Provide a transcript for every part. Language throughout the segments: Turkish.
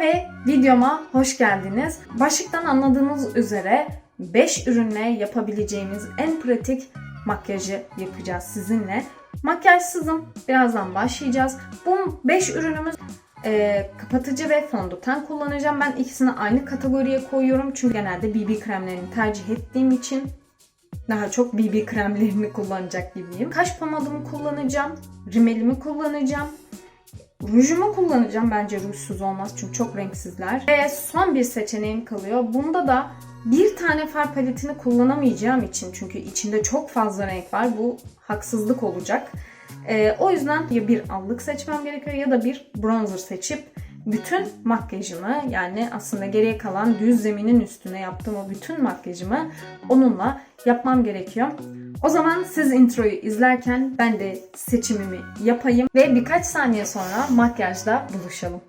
ve videoma hoş geldiniz. Başlıktan anladığınız üzere 5 ürünle yapabileceğimiz en pratik makyajı yapacağız sizinle. Makyajsızım. Birazdan başlayacağız. Bu 5 ürünümüz e, kapatıcı ve fondöten kullanacağım. Ben ikisini aynı kategoriye koyuyorum. Çünkü genelde BB kremlerini tercih ettiğim için daha çok BB kremlerini kullanacak gibiyim. Kaş pomadımı kullanacağım. Rimelimi kullanacağım. Rujumu kullanacağım. Bence rujsuz olmaz çünkü çok renksizler. Ve son bir seçeneğim kalıyor. Bunda da bir tane far paletini kullanamayacağım için çünkü içinde çok fazla renk var. Bu haksızlık olacak. Ee, o yüzden ya bir allık seçmem gerekiyor ya da bir bronzer seçip bütün makyajımı yani aslında geriye kalan düz zeminin üstüne yaptığım o bütün makyajımı onunla yapmam gerekiyor. O zaman siz introyu izlerken ben de seçimimi yapayım ve birkaç saniye sonra makyajda buluşalım.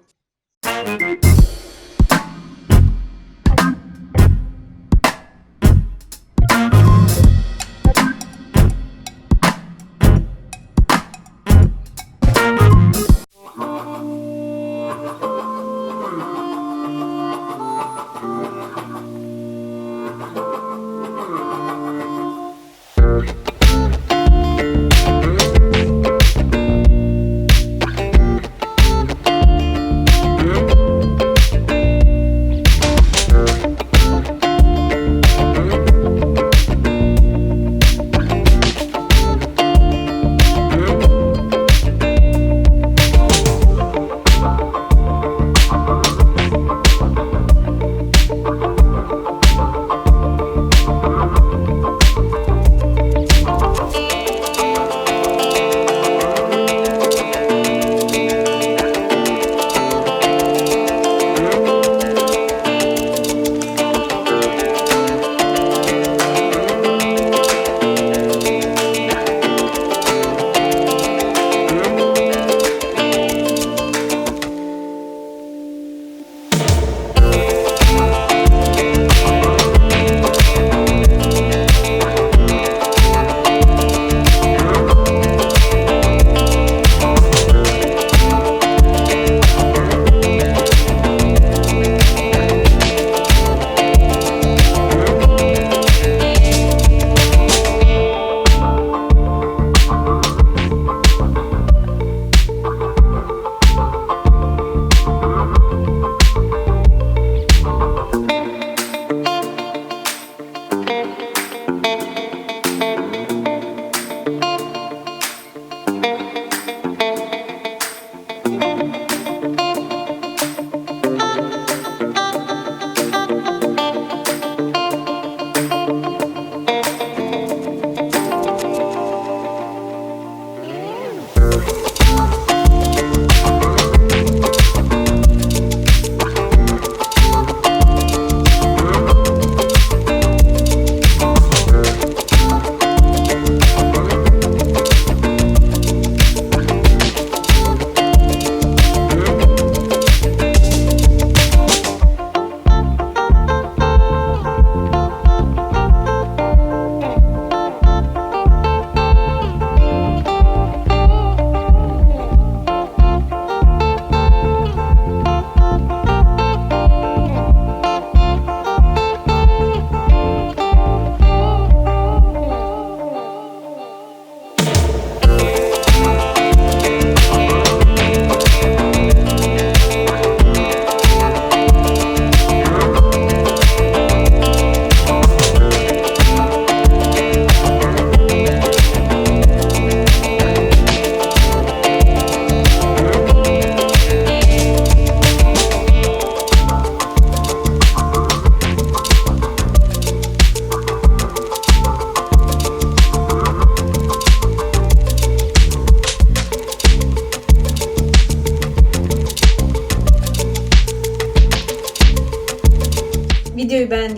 Cheers.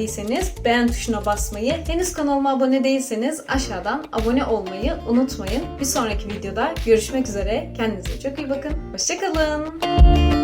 beğendiyseniz beğen tuşuna basmayı, henüz kanalıma abone değilseniz aşağıdan abone olmayı unutmayın. Bir sonraki videoda görüşmek üzere. Kendinize çok iyi bakın. Hoşçakalın.